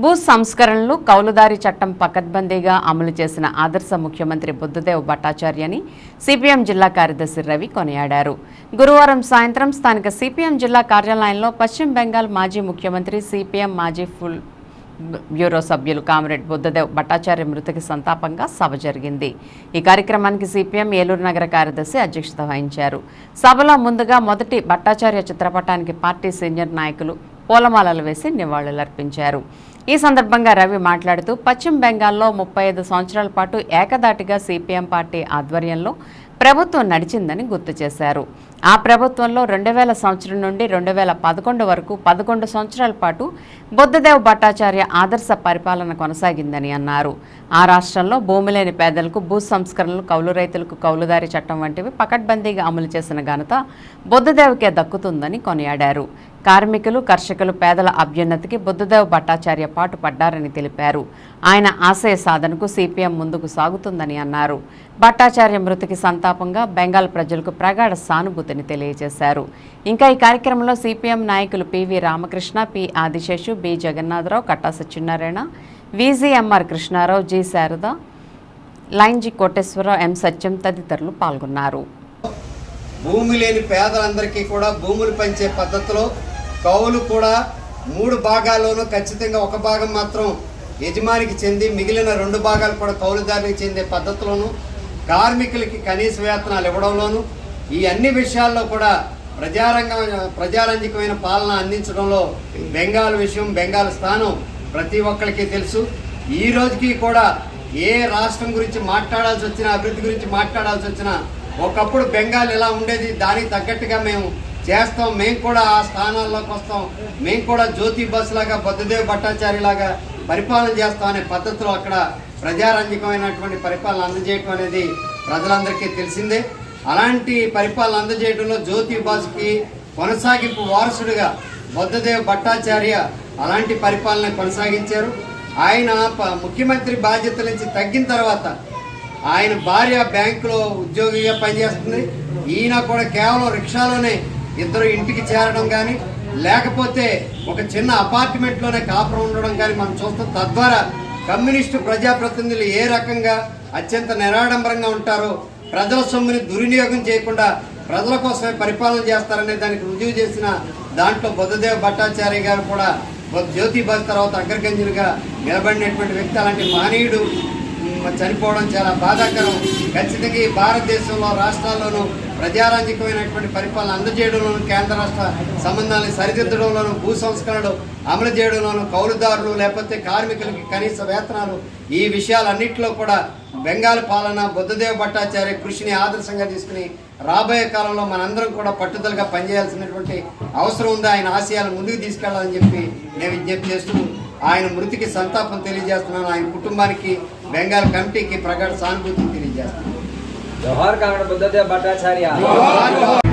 భూ సంస్కరణలు కౌలుదారి చట్టం పకడ్బందీగా అమలు చేసిన ఆదర్శ ముఖ్యమంత్రి బుద్ధదేవ్ భట్టాచార్యని సిపిఎం జిల్లా కార్యదర్శి రవి కొనియాడారు. గురువారం సాయంత్రం స్థానిక సిపిఎం జిల్లా కార్యాలయంలో పశ్చిమ బెంగాల్ మాజీ ముఖ్యమంత్రి సిపిఎం మాజీ ఫుల్ బ్యూరో సభ్యులు కామ్రేడ్ బుద్ధదేవ్ భట్టాచార్య మృతికి సంతాపంగా సభ జరిగింది. ఈ కార్యక్రమానికి సిపిఎం ఏలూరు నగర కార్యదర్శి అధ్యక్షత వహించారు. సభలో ముందుగా మొదటి భట్టాచార్య చిత్రపటానికి పార్టీ సీనియర్ నాయకులు పూలమాలలు వేసి నివాళులర్పించారు. ఈ సందర్భంగా రవి మాట్లాడుతూ పశ్చిమ బెంగాల్లో ముప్పై ఐదు సంవత్సరాల పాటు ఏకదాటిగా సిపిఎం పార్టీ ఆధ్వర్యంలో ప్రభుత్వం నడిచిందని గుర్తు చేశారు. ఆ ప్రభుత్వంలో రెండు వేల సంవత్సరం నుండి రెండు వేల పదకొండు వరకు పదకొండు సంవత్సరాల పాటు బుద్ధదేవ్ భట్టాచార్య ఆదర్శ పరిపాలన కొనసాగిందని అన్నారు. ఆ రాష్ట్రంలో భూమి లేని పేదలకు భూ సంస్కరణలు కౌలు రైతులకు కౌలుదారి చట్టం వంటివి పకడ్బందీగా అమలు చేసిన ఘనత బుద్ధదేవ్కే దక్కుతుందని కొనియాడారు. కార్మికులు కర్షకులు పేదల అభ్యున్నతికి బుద్ధదేవ్ భట్టాచార్య పాటు పడ్డారని తెలిపారు. ఆయన ఆశయ సాధనకు సిపిఎం ముందుకు సాగుతుందని అన్నారు. భట్టాచార్య మృతికి సంతాపంగా బెంగాల్ ప్రజలకు ప్రగాఢ సానుభూతిని తెలియజేశారు. ఇంకా ఈ కార్యక్రమంలో సిపిఎం నాయకులు PV Ramakrishna P Adiseshu B Jagannatharao Katta Satyanarayana VGMR Krishnarao G. Sharada line G Koteswararao M. Satyam తదితరులు పాల్గొన్నారు. భూమి లేని పేదలందరికీ కూడా భూములు పంచే పద్ధతిలో కౌలు కూడా మూడు భాగాల్లోనూ ఖచ్చితంగా ఒక భాగం మాత్రం యజమానికి చెంది మిగిలిన రెండు భాగాలు కూడా కౌలుదారునికి చెందే పద్ధతిలోను కార్మికులకి కనీస వేతనాలు ఇవ్వడంలోను ఈ అన్ని విషయాల్లో కూడా ప్రజారంగ ప్రజారంజకమైన పాలన అందించడంలో బెంగాల్ విషయం బెంగాల్ స్థానం ప్రతి ఒక్కరికి తెలుసు. ఈ రోజుకి కూడా ఏ రాష్ట్రం గురించి మాట్లాడాల్సి వచ్చినా అభివృద్ధి గురించి మాట్లాడాల్సి వచ్చినా ఒకప్పుడు బెంగాల్ ఎలా ఉండేది దానికి తగ్గట్టుగా మేము చేస్తాం. మేము కూడా ఆ స్థానాల్లోకి వస్తాం. మేము కూడా జ్యోతి బస్ లాగా బుద్ధదేవ్ భట్టాచార్య లాగా పరిపాలన చేస్తాం అనే పద్ధతిలో అక్కడ ప్రజారంజకమైనటువంటి పరిపాలన అందజేయటం అనేది ప్రజలందరికీ తెలిసిందే. అలాంటి పరిపాలన అందజేయడంలో జ్యోతి బాస్కి కొనసాగింపు వారసుడిగా బుద్ధదేవ్ భట్టాచార్య అలాంటి పరిపాలన కొనసాగించారు. ఆయన ప- ముఖ్యమంత్రి బాధ్యతల నుంచి తగ్గిన తర్వాత ఆయన భార్య బ్యాంకులో ఉద్యోగిగా పనిచేస్తుంది. ఈయన కూడా కేవలం రిక్షాలోనే ఇద్దరు ఇంటికి చేరడం కానీ లేకపోతే ఒక చిన్న అపార్ట్మెంట్లోనే కాపురం ఉండడం కానీ మనం చూస్తాం. తద్వారా కమ్యూనిస్టు ప్రజాప్రతినిధులు ఏ రకంగా అత్యంత నిరాడంబరంగా ఉంటారో ప్రజల సొమ్ముని దుర్వినియోగం చేయకుండా ప్రజల కోసమే పరిపాలన చేస్తారనే దానికి రుజువు చేసిన దాంట్లో బుద్ధదేవ్ భట్టాచార్య గారు కూడా జ్యోతి బస్ తర్వాత అగ్రగంజులుగా నిలబడినటువంటి వ్యక్తి అలాంటి మహనీయుడు చనిపోవడం చాలా బాధాకరం. ఖచ్చితంగా ఈ భారతదేశంలో రాష్ట్రాల్లోనూ ప్రజారాజ్యకమైనటువంటి పరిపాలన అందజేయడంలోనూ కేంద్ర రాష్ట్ర సంబంధాన్ని సరిదిద్దడంలోనూ భూ సంస్కరణలు అమలు చేయడంలోనూ కౌలుదారులు లేకపోతే కార్మికులకి కనీస వేతనాలు ఈ విషయాలన్నింటిలో కూడా బెంగాల్ పాలన బుద్ధదేవ్ భట్టాచార్య కృషిని ఆదర్శంగా తీసుకుని రాబోయే కాలంలో మనందరం కూడా పట్టుదలగా పనిచేయాల్సినటువంటి అవసరం ఉంది. ఆయన ఆశయాలను ముందుకు తీసుకెళ్ళాలని చెప్పి నేను విజ్ఞప్తి చేస్తూ ఆయన మృతికి సంతాపం తెలియజేస్తున్నాను. ఆయన కుటుంబానికి బెంగాల్ కమిటీకి ప్రగాఢ సానుభూతిని తెలియజేస్తున్నాను. વ્યવહાર કારણ બધા બાટાચાર્યા